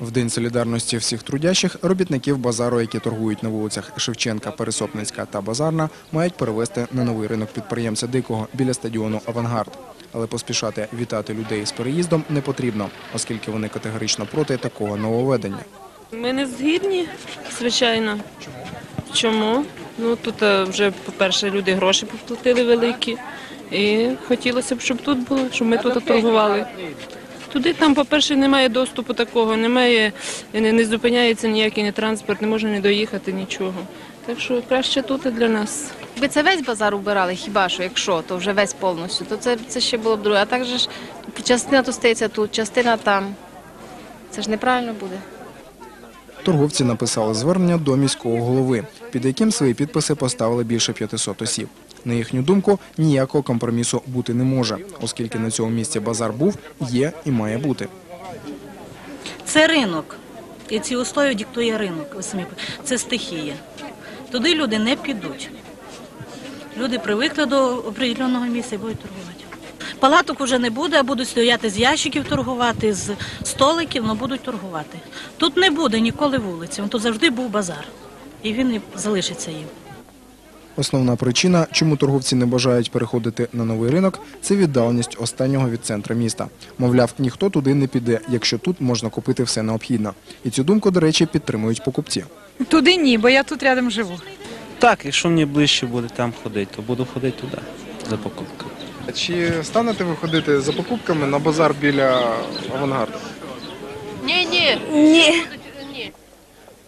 В День солідарності всіх трудящих робітників базару, які торгують на вулицях Шевченка, Пересопницька та Базарна, мають перевезти на новий ринок підприємця Дикого біля стадіону «Авангард». Але поспішати вітати людей з переїздом не потрібно, оскільки вони категорично проти такого нововведення. Ми не згідні, звичайно. Чому? Ну тут е, вже, по-перше, люди гроші поплатили великі. І хотілося б, щоб тут було, щоб ми тут торгували. Туди там, по-перше, немає доступу такого, немає, не, не зупиняється ніякий не транспорт, не можна не доїхати, нічого. Так що краще тут для нас. Якби це весь базар убирали, хіба що, якщо, то вже весь повністю, то це, це ще було б друге. А так же ж частина то стається тут, частина там. Це ж неправильно буде. Торговці написали звернення до міського голови, під яким свої підписи поставили більше 500 осіб. На їхню думку, ніякого компромісу бути не може, оскільки на цьому місці базар був, є і має бути. Це ринок. І ці устої диктує ринок. Ви Це стихія. Туди люди не підуть. Люди привикли до определеного місця і будуть торгувати. Палаток вже не буде, а будуть стояти з ящиків торгувати, з столиків, але будуть торгувати. Тут не буде ніколи вулиці, тут завжди був базар. І він залишиться їм. Основна причина, чому торговці не бажають переходити на новий ринок, це віддаленість останнього від центра міста. Мовляв, ніхто туди не піде, якщо тут можна купити все необхідне. І цю думку, до речі, підтримують покупці. Туди ні, бо я тут рядом живу. Так, якщо мені ближче буде там ходити, то буду ходити туди за покупкою. Чи станете ви ходити за покупками на базар біля авангарду?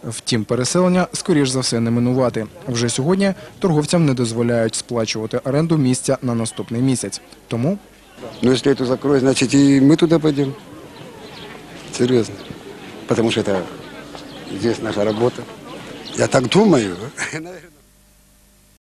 Втім, переселення, скоріш за все, не минувати. Вже сьогодні торговцям не дозволяють сплачувати оренду місця на наступний місяць. Тому Ну, если эту закроют, значит и мы туда пойдем. Серьезно. Потому что это здесь наша работа. Я так думаю. Наверное.